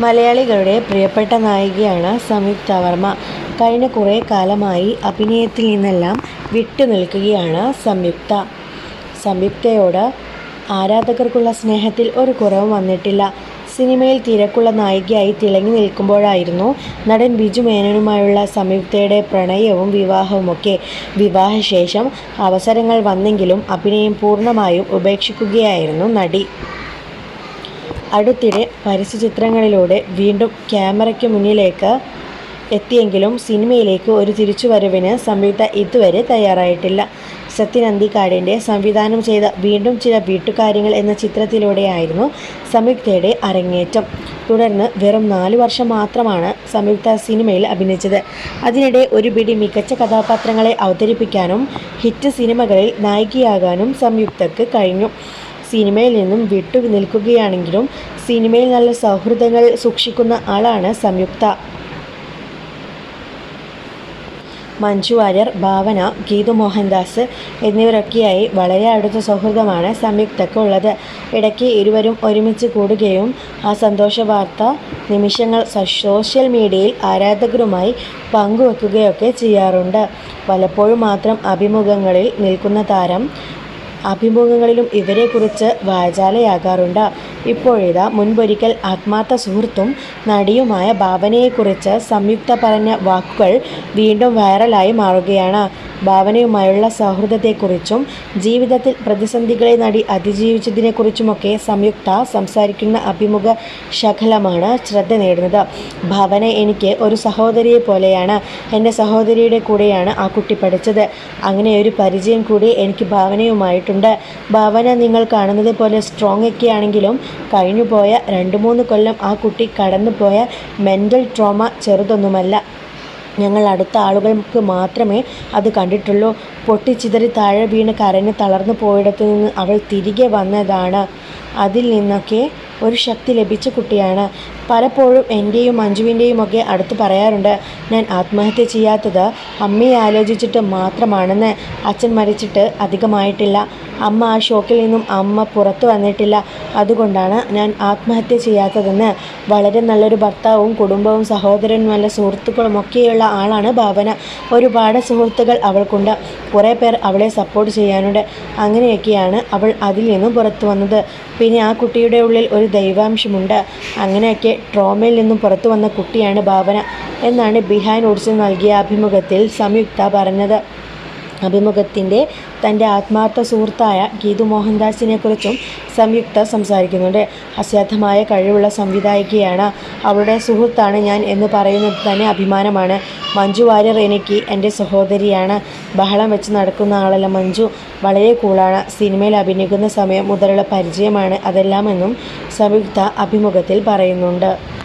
മലയാളികളുടെ പ്രിയപ്പെട്ട നായികയാണ് സംയുക്ത വർമ്മ കഴിഞ്ഞ കുറേ കാലമായി അഭിനയത്തിൽ നിന്നെല്ലാം വിട്ടു നിൽക്കുകയാണ് സംയുക്ത. സംയുക്തയോട് ആരാധകർക്കുള്ള സ്നേഹത്തിൽ ഒരു കുറവും വന്നിട്ടില്ല. സിനിമയിൽ തിരക്കുള്ള നായികയായി തിളങ്ങി നിൽക്കുമ്പോഴായിരുന്നു നടൻ ബിജു മേനോനുമായുള്ള സംയുക്തയുടെ പ്രണയവും വിവാഹവുമൊക്കെ. വിവാഹശേഷം അവസരങ്ങൾ വന്നെങ്കിലും അഭിനയം പൂർണമായും ഉപേക്ഷിക്കുകയായിരുന്നു നടി. അടുത്തിടെ പരസ്യചിത്രങ്ങളിലൂടെ വീണ്ടും ക്യാമറയ്ക്ക് മുന്നിലേക്ക് എത്തിയെങ്കിലും സിനിമയിലേക്ക് ഒരു തിരിച്ചുവരവിന് സംയുക്ത ഇതുവരെ തയ്യാറായിട്ടില്ല. സത്യൻ അന്തിക്കാടിന്റെ സംവിധാനം ചെയ്ത വീണ്ടും ചില വീട്ടുകാര്യങ്ങൾ എന്ന ചിത്രത്തിലൂടെയായിരുന്നു സംയുക്തയുടെ അരങ്ങേറ്റം. തുടർന്ന് വെറും നാല് വർഷം മാത്രമാണ് സംയുക്ത സിനിമയിൽ അഭിനയിച്ചത്. അതിനിടെ ഒരു പിടി മികച്ച കഥാപാത്രങ്ങളെ അവതരിപ്പിക്കാനും ഹിറ്റ് സിനിമകളിൽ നായികയാകാനും സംയുക്തക്ക് കഴിഞ്ഞു. സിനിമയിൽ നിന്നും വിട്ടു നിൽക്കുകയാണെങ്കിലും സിനിമയിൽ നല്ല സൗഹൃദങ്ങൾ സൂക്ഷിക്കുന്ന ആളാണ് സംയുക്ത. മഞ്ജു വാര്യർ ഭാവന ഗീതു മോഹൻദാസ് എന്നിവരൊക്കെയായി വളരെ അടുത്ത സൗഹൃദമാണ് സംയുക്തക്ക് ഉള്ളത്. ഇടയ്ക്ക് ഇരുവരും ഒരുമിച്ച് കൂടുകയും ആ സന്തോഷ വാർത്ത നിമിഷങ്ങൾ സോഷ്യൽ മീഡിയയിൽ ആരാധകരുമായി പങ്കുവെക്കുകയൊക്കെ ചെയ്യാറുണ്ട്. പലപ്പോഴും മാത്രം അഭിമുഖങ്ങളിൽ നിൽക്കുന്ന താരം അഭിമുഖങ്ങളിലും ഇവരെക്കുറിച്ച് വാചാലയാകാറുണ്ട്. ഇപ്പോഴിതാ മുൻപൊരിക്കൽ ആത്മാർത്ഥ സുഹൃത്തും നടിയുമായ ഭാവനയെക്കുറിച്ച് സംയുക്ത പറഞ്ഞ വാക്കുകൾ വീണ്ടും വൈറലായി മാറുകയാണ്. ഭാവനയുമായുള്ള സൗഹൃദത്തെക്കുറിച്ചും ജീവിതത്തിൽ പ്രതിസന്ധികളെ നടി അതിജീവിച്ചതിനെക്കുറിച്ചുമൊക്കെ സംയുക്ത സംസാരിക്കുന്ന അഭിമുഖ ശകലമാണ് ശ്രദ്ധ നേടുന്നത്. ഭാവന എനിക്ക് ഒരു സഹോദരിയെ പോലെയാണ്. എന്റെ സഹോദരിയുടെ കൂടെയാണ് ആ കുട്ടി പഠിച്ചത്. അങ്ങനെ ഒരു പരിചയം കൂടി എനിക്ക് ഭാവനയുമായിട്ടുണ്ട്. ഭാവന നിങ്ങൾ കാണുന്നത് പോലെ സ്ട്രോങ് ഒക്കെ ആണെങ്കിലും കഴിഞ്ഞുപോയ രണ്ട് മൂന്ന് കൊല്ലം ആ കുട്ടി കടന്നുപോയ മെന്റൽ ട്രോമ ചെറുതൊന്നുമല്ല. ഞങ്ങൾ അടുത്ത ആളുകൾക്ക് മാത്രമേ അത് കണ്ടിട്ടുള്ളൂ. പൊട്ടിച്ചിതറി താഴെ വീണ് കരഞ്ഞ് തളർന്നു പോയിടത്തു നിന്ന് അവൾ തിരികെ വന്നതാണ്. അതിൽ നിന്നൊക്കെ ഒരു ശക്തി ലഭിച്ച കുട്ടിയാണ്. പലപ്പോഴും എന്റെയും മഞ്ജുവിന്റെയും ഒക്കെ അടുത്ത് പറയാറുണ്ട് ഞാൻ ആത്മഹത്യ ചെയ്യാത്തത് അമ്മയെ ആലോചിച്ചിട്ട് മാത്രമാണെന്ന്. അച്ഛൻ മരിച്ചിട്ട് അധികമായിട്ടില്ല. അമ്മ ആ ഷോക്കിൽ നിന്നും അമ്മ പുറത്തു വന്നിട്ടില്ല. അതുകൊണ്ടാണ് ഞാൻ ആത്മഹത്യ ചെയ്യാത്തതെന്ന്. വളരെ നല്ലൊരു ഭർത്താവും കുടുംബവും സഹോദരനും നല്ല സുഹൃത്തുക്കളും ഒക്കെയുള്ള ആളാണ് ഭാവന. ഒരുപാട് സുഹൃത്തുക്കൾ അവൾക്കുണ്ട്. കുറേ പേർ അവളെ സപ്പോർട്ട് ചെയ്യാനുണ്ട്. അങ്ങനെയൊക്കെയാണ് അവൾ അതിൽ നിന്നും പുറത്തു വന്നത്. പിന്നെ ആ കുട്ടിയുടെ ഉള്ളിൽ ഒരു ദൈവാംശമുണ്ട്. അങ്ങനെയൊക്കെ ട്രോമയിൽ നിന്നും പുറത്തു വന്ന കുട്ടിയാണ് ഭാവന എന്നാണ് ബിഹാൻ ഓഡ്സിൽ നൽകിയ അഭിമുഖത്തിൽ സംയുക്ത പറഞ്ഞത്. അഭിമുഖത്തിന്റെ തന്റെ ആത്മാർത്ഥ സുഹൃത്തായ ഗീതു മോഹൻദാസിനെക്കുറിച്ചും സംയുക്ത സംസാരിക്കുന്നുണ്ട്. അസാധ്യമായ കഴിവുള്ള സംവിധായികയാണ് അവളുടെ സുഹൃത്താണ് ഞാൻ എന്ന് പറയുന്നത് തന്നെ അഭിമാനമാണ്. മഞ്ജു വാര്യർ എനിക്ക് എന്റെ സഹോദരിയാണ്. ബഹളം വെച്ച് നടക്കുന്ന ആളല്ല മഞ്ജു. വളരെ കൂളാണ്. സിനിമയിൽ അഭിനയിക്കുന്ന സമയം മുതലുള്ള പരിചയമാണ് അതെല്ലാമെന്നും സംയുക്ത അഭിമുഖത്തിൽ പറയുന്നുണ്ട്.